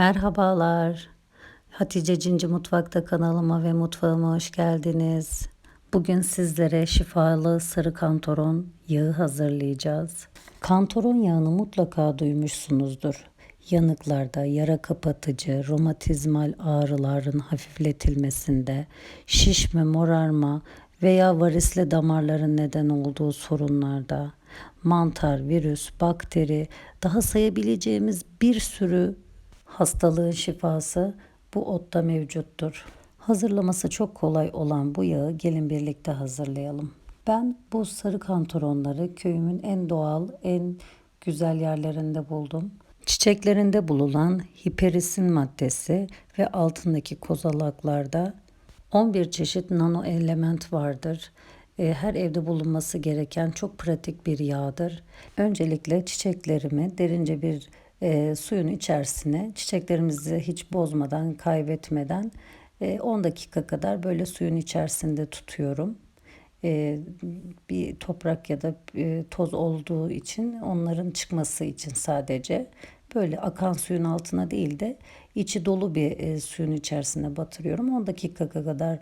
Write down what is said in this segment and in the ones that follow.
Merhabalar. Hatice Cinci Mutfak'ta kanalıma ve mutfağıma hoş geldiniz. Bugün sizlere şifalı sarı kantaron yağı hazırlayacağız. Kantaron yağını mutlaka duymuşsunuzdur. Yanıklarda yara kapatıcı, romatizmal ağrıların hafifletilmesinde, şişme, morarma veya varisli damarların neden olduğu sorunlarda, mantar, virüs, bakteri, daha sayabileceğimiz bir sürü hastalığın şifası bu otta mevcuttur. Hazırlaması çok kolay olan bu yağı gelin birlikte hazırlayalım. Ben bu sarı kantaronları köyümün en doğal, en güzel yerlerinde buldum. Çiçeklerinde bulunan hiperisin maddesi ve altındaki kozalaklarda 11 çeşit nano element vardır. E, Her evde bulunması gereken çok pratik bir yağdır. Öncelikle çiçeklerimi derince bir e, suyun içerisine çiçeklerimizi hiç bozmadan, kaybetmeden e, 10 dakika kadar böyle suyun içerisinde tutuyorum. E, bir toprak ya da e, toz olduğu için onların çıkması için sadece böyle akan suyun altına değil de içi dolu bir e, suyun içerisine batırıyorum. 10 dakika kadar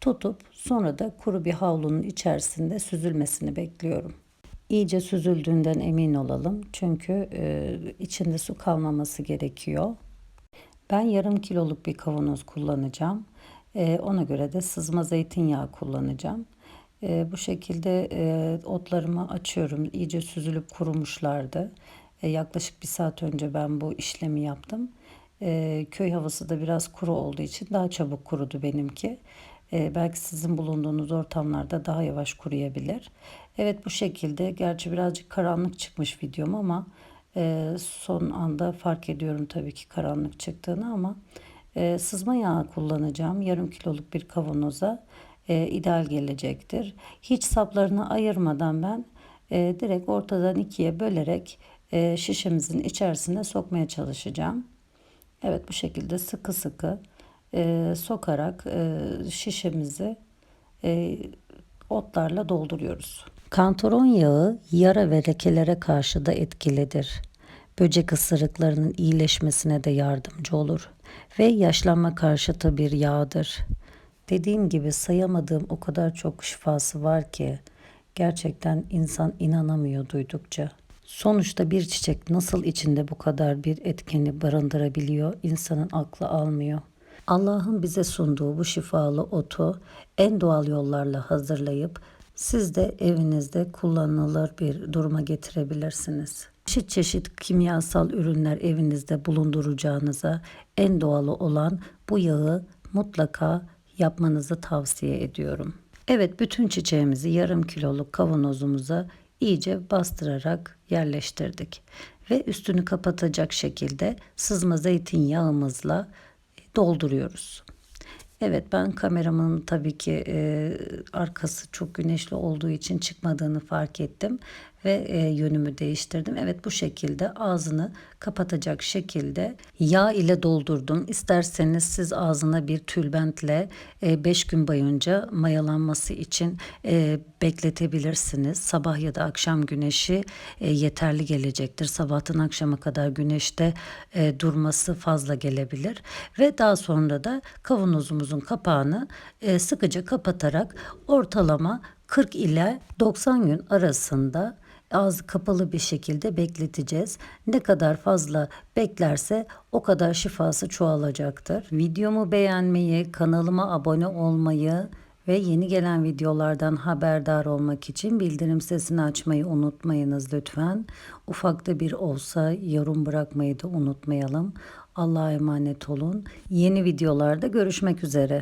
tutup sonra da kuru bir havlunun içerisinde süzülmesini bekliyorum. İyice süzüldüğünden emin olalım. Çünkü e, içinde su kalmaması gerekiyor. Ben yarım kiloluk bir kavanoz kullanacağım. E, ona göre de sızma zeytinyağı kullanacağım. E, bu şekilde e, otlarımı açıyorum. İyice süzülüp kurumuşlardı. E, yaklaşık bir saat önce ben bu işlemi yaptım. E, köy havası da biraz kuru olduğu için daha çabuk kurudu benimki. E, belki sizin bulunduğunuz ortamlarda daha yavaş kuruyabilir. Evet bu şekilde. Gerçi birazcık karanlık çıkmış videom ama e, son anda fark ediyorum tabii ki karanlık çıktığını ama e, sızma yağı kullanacağım. Yarım kiloluk bir kavanoza e, ideal gelecektir. Hiç saplarını ayırmadan ben direkt ortadan ikiye bölerek şişemizin içerisine sokmaya çalışacağım. Evet bu şekilde sıkı sıkı e, sokarak e, şişemizi e, otlarla dolduruyoruz. Kantaron yağı yara ve lekelere karşı da etkilidir. Böcek ısırıklarının iyileşmesine de yardımcı olur ve yaşlanma karşıtı bir yağdır. Dediğim gibi sayamadığım o kadar çok şifası var ki gerçekten insan inanamıyor duydukça. Sonuçta bir çiçek nasıl içinde bu kadar bir etkeni barındırabiliyor insanın aklı almıyor. Allah'ın bize sunduğu bu şifalı otu en doğal yollarla hazırlayıp siz de evinizde kullanılır bir duruma getirebilirsiniz. Çeşit çeşit kimyasal ürünler evinizde bulunduracağınıza en doğalı olan bu yağı mutlaka yapmanızı tavsiye ediyorum. Evet bütün çiçeğimizi yarım kiloluk kavanozumuza iyice bastırarak yerleştirdik ve üstünü kapatacak şekilde sızma zeytinyağımızla dolduruyoruz. Evet ben kameramın tabii ki e, arkası çok güneşli olduğu için çıkmadığını fark ettim ve e, yönümü değiştirdim. Evet bu şekilde ağzını kapatacak şekilde yağ ile doldurdum. İsterseniz siz ağzına bir tülbentle 5 e, gün boyunca mayalanması için e, bekletebilirsiniz. Sabah ya da akşam güneşi e, yeterli gelecektir. Sabahtan akşama kadar güneşte e, durması fazla gelebilir ve daha sonra da kavanozumuzun kapağını e, sıkıca kapatarak ortalama 40 ile 90 gün arasında ağzı kapalı bir şekilde bekleteceğiz. Ne kadar fazla beklerse o kadar şifası çoğalacaktır. Videomu beğenmeyi, kanalıma abone olmayı ve yeni gelen videolardan haberdar olmak için bildirim sesini açmayı unutmayınız lütfen. Ufakta bir olsa yorum bırakmayı da unutmayalım. Allah'a emanet olun. Yeni videolarda görüşmek üzere.